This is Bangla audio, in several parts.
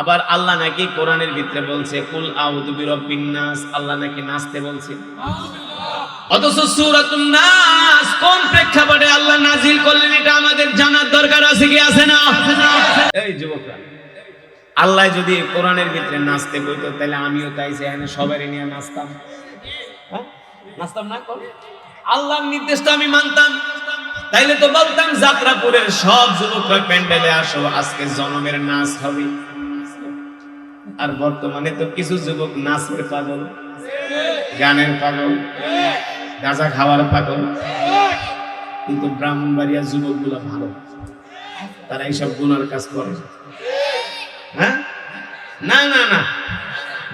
আবার আল্লাহ নাকি কোরআনের ভিতরে বলছে, কুল আউযু বিরাব্বিন নাস। আল্লাহ নাকি নাচতে বলছে। অথচ সূরাতুন নাস কোন প্রেক্ষাপটে আল্লাহ নাজিল করলেন এটা আমাদের জানার দরকার আছে কি আছে না? এই যুবকরা, আল্লাহ যদি কোরআনের ভিতরে নাচতে বলতো, তাহলে আমিও তাই সেখানে সবারই নিয়ে নাচতাম। হ্যাঁ? নাচতাম না আল্লাহর নির্দেশটা আমি মানতাম। তাইলে তো বলতাম, যাত্রাপুরের সব যুবকরা প্যান্ডেলে আসো, আজকে জনমের নাচ হবে। আর বর্তমানে তো কিছু যুবক নাচের পাগল, গানের পাগল, গাঁজা খাওয়ার পাগল। কিন্তু ব্রাহ্মণবাড়িয়া যুবকগুলো ভালো। তারা এইসব গুনার কাজ করে। হ্যাঁ? না না না।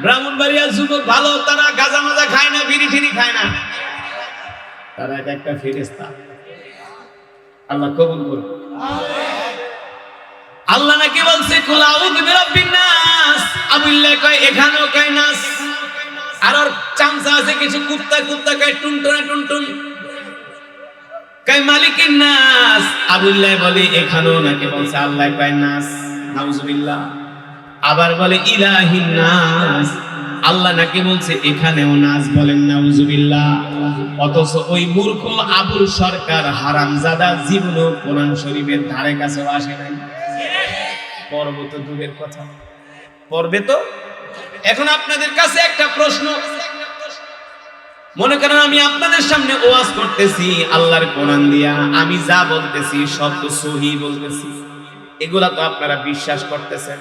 ব্রাহ্মণবাড়িয়া যুবক ভালো, তারা গাঁজা মাজা খায় না, বিড়ি ঠিড়ি খায় না। তারা এক একটা ফেরেস্তা আল্লাহ কবুল করুন আল্লাহ নাকি বলছে আউযু বিরাব্বিন নাস। আবুল্লাহ কয়, এখানেও কয় নাস আর ওর চামচা আছে কিছু কুত্তা কুত্তা কয় টুনটুনে টুনটুন কয় মালিকিন নাস। আবুল্লাহ বলে, এখানেও নাকি? বলছে, আল্লাহ কয় নাউজুবিল্লাহ। আবার বলে নাস। আল্লাহ নাকি বলছে, এখানেও নাচ বলেন, নাউজুবিল্লাহ। অথচ ওই মূর্খ আবুল সরকার হারামজাদা জীবনও কোরআন শরীফের ধারে কাছেও আসে নাই। পর্ব দূরের কথা। পর্বে তো? এখন আপনাদের কাছে একটা প্রশ্ন। মনে করেন আমি আপনাদের সামনে ওয়াজ করতেছি, আল্লাহর কোরআন দিয়া। আমি যা বলতেছি সব তো সহি বলতেছি। এগুলা তো আপনারা বিশ্বাস করতেছেন।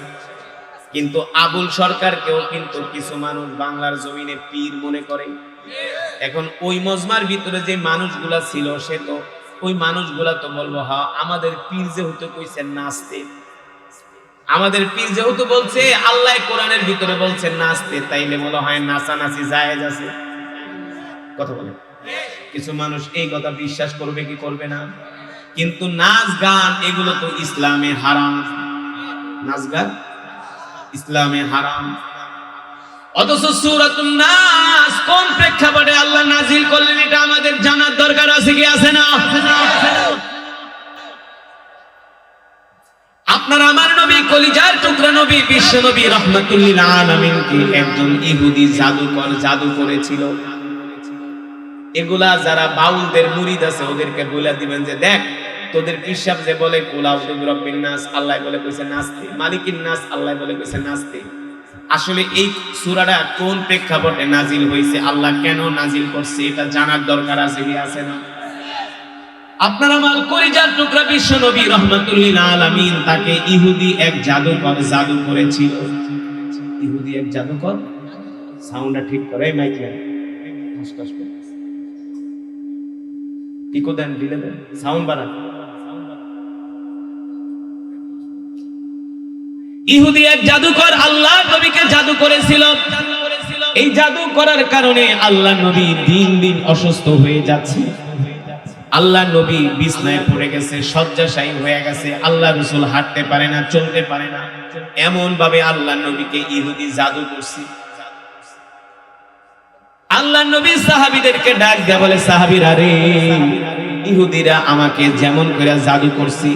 কিন্তু আবুল সরকারকেও কিন্তু কিছু মানুষ বাংলার জমিনে পীর মনে করে। এখন ওই মজমার ভিতরে যে মানুষগুলা ছিল সে তো ওই মানুষগুলা তো বলব হা আমাদের পীর যেহেতু কইছেন নাচতে আমাদের পীর যেহেতু বলছে, আল্লাহ কোরআনের ভিতরে বলছে, নাচতে তাইলে মনে হয় নাচানাচি জায়েজ আছে। কথা বলে কিছু মানুষ এই কথা বিশ্বাস করবে কি করবে না? কিন্তু নাচ গান, এগুলো তো ইসলামে হারাম। নাচ গান ইসলামে হারাম। অথচ সূরাতুন নাস কোন প্রেক্ষাপটে আল্লাহ নাজিল করলেন, এটা আমাদের জানার দরকার আছে কি? আছে না? আপনার আমার নবী, কলিজার টুকরা নবী, বিশ্ব নবী রহমাতুল্লিল আলামিন একজন ইহুদি জাদুকর জাদু করেছিল? এগুলা যারা বাউলদের মুরিদ আছে, ওদেরকে বলে দিবেন যে, দেখ, তোদের পিসাব যে বলে কুলাউ রব্বিন নাস আল্লাহ বলে কইছে নাচতে মালিকিন নাস, আল্লাহ বলে কইছে নাচতে আসলে এই সূরাটা কোন প্রেক্ষাপটে নাজিল হয়েছে আল্লাহ কেন নাজিল করছে, এটা জানার দরকার আছে কি আছে না? আপনার আমার কলিজার টুকরা বিশ্ব নবী রহমাতুল্লিল আলামিন তাকে ইহুদি এক জাদুকর জাদু করেছিল। ইহুদি এক জাদুকর? সাউন্ডটা ঠিক করে দেন ইহুদি এক জাদুকর আল্লাহ নবীকে জাদু করেছিল। এই জাদু করার কারণে আল্লাহ নবী দিন দিন অসুস্থ হয়ে যাচ্ছে। আল্লাহ নবী বিছনায় পড়ে গেছে, শয্যাশায়ী হয়ে গেছে, আল্লাহ রসুল হাঁটতে পারে না, চলতে পারে না। এমন ভাবে আল্লাহ নবীকে ইহুদি জাদু করছে। আল্লাহ নবী সাহাবীদেরকে ডাক দেয়া বলে, সাহাবীরা রে, ইহুদিরা আমাকে যেমন করে জাদু করছি,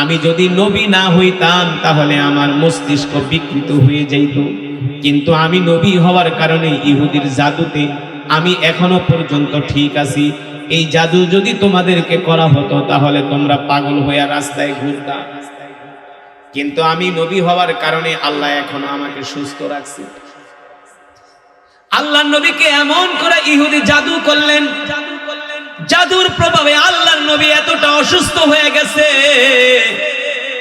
আমি যদি নবী না হইতাম, তাহলে আমার মস্তিষ্ক বিকৃত হয়ে যাইত। কিন্তু আমি নবী হওয়ার কারণে ইহুদির জাদুতে আমি এখনও পর্যন্ত ঠিক আছি। এই জাদু যদি তোমাদেরকে করা হতো, তাহলে তোমরা পাগল হইয়া রাস্তায় ঘুরতা। কিন্তু আমি নবী হওয়ার কারণে আল্লাহ এখনও আমাকে সুস্থ রাখছে। আল্লাহ নবীকে এমন করে ইহুদি জাদু করলেন, জাদুর প্রভাবে আল্লাহর নবী এতটা অসুস্থ হয়ে গেছে।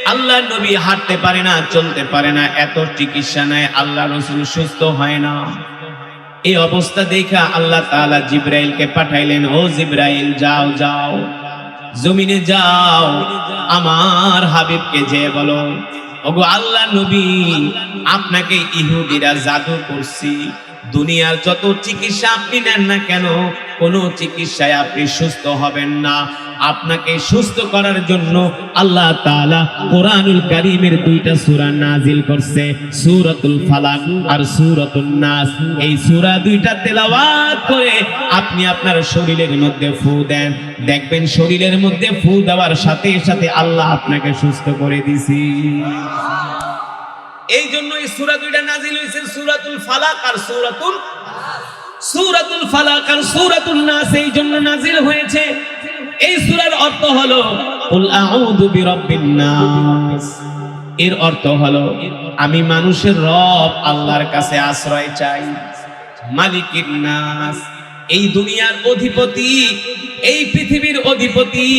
আল্লাহ নবী হাঁটতে পারে না, চলতে পারে না, এত চিকিৎসা নেয়, আল্লাহ রসুল সুস্থ হয় না। এই অবস্থা দেখা আল্লাহ তাআলা জিব্রাইলকে পাঠাইলেন, ও জিব্রাইল, যাও যাও, জমিনে যাও, আমার হাবিবকে যে বলো, ওগো আল্লাহ নবী, আপনাকে ইহুদিরা জাদু করছি দুনিয়ার যত চিকিৎসা আপনি নেন না কেন, কোনো চিকিৎসায় আপনি সুস্থ হবেন না। আপনাকে সুস্থ করার জন্য আল্লাহ তাআলা কোরআনুল কারীমের দুইটা সূরা নাজিল করছে, সূরাতুল ফালাক আর সূরাতুন নাস। এই সূরা দুইটা তেলাওয়াত করে আপনি আপনার শরীরের মধ্যে ফু দেন। দেখবেন শরীরের মধ্যে ফু দেওয়ার সাথে সাথে আল্লাহ আপনাকে সুস্থ করে দিছি এই জন্য এই সূরা দুইটা নাজিল হয়েছে সুরাতুল ফালাক আর সূরাতুল সূরাতুল ফালাক আর সূরাতুন নাস এই জন্য নাজিল হয়েছে। এই সুরার অর্থ হলো, কুল আউযু বিরাব্বিন নাস। এর অর্থ হলো, আমি মানুষের রব আল্লাহর কাছে আশ্রয় চাই। মালিকিন নাস। এই দুনিয়ার অধিপতি, এই পৃথিবীর অধিপতি,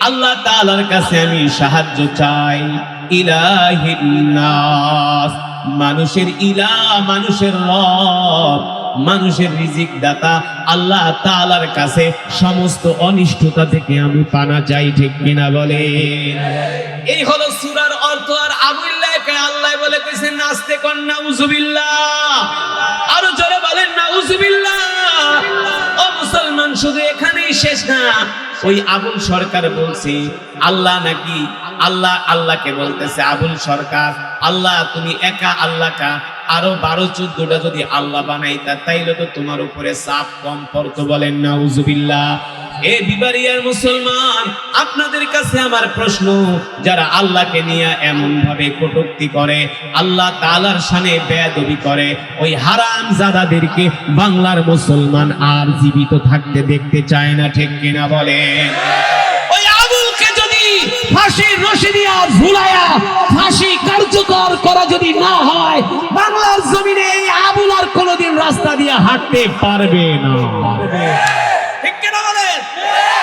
আল্লাহ তাআলার কাছে আমি সাহায্য চাই। ইলাহিন নাস। মানুষের ইলা, মানুষের রব, মানুষের রিজিক দাতা আল্লাহ তাআলার কাছে সমস্ত অনিষ্টতা থেকে আমি পানা চাই, ঠিক কিনা বলে? এই হলো সূরার অর্থ, আর আবুল্লাহকে আল্লাহ বলে কইছে নাস্তে কর, নাউজুবিল্লাহ। আরও জোরে বলেন, নাউজুবিল্লাহ। ও মুসলমান, শুধু এখানেই শেষ না ওই আবুল সরকার বলছি, আল্লাহ নাকি, আল্লাহ আল্লাহকে বলতেছে, আবুল সরকার, আল্লাহ তুমি একা আল্লাহ কা আরও বারো চোদ্দটা যদি আল্লাহ বানাইতা তাইলে তো তোমার উপরে চাপ কম পড়তো বলেন না উজুবিল্লাহ এ বিবারিয়ার মুসলমান, আপনাদের কাছে আমার প্রশ্ন, যারা আল্লাহকে নিয়ে এমন ভাবে কটূক্তি করে, আল্লাহ তাআলার শানে বেয়াদবি করে, ওই হারাম জাদাদেরকে বাংলার মুসলমান আর জীবিত থাকতে দেখতে চায় না, ঠিক কিনা বলেন? ওই আবুলকে যদি ফাঁসির রশি দিয়া ঝুলায়া, ফাঁসি দ্বারা যদি না হয়, বাংলার জমিনে এই আবুল আর কোনোদিন রাস্তা দিয়ে হাঁটতে পারবে না।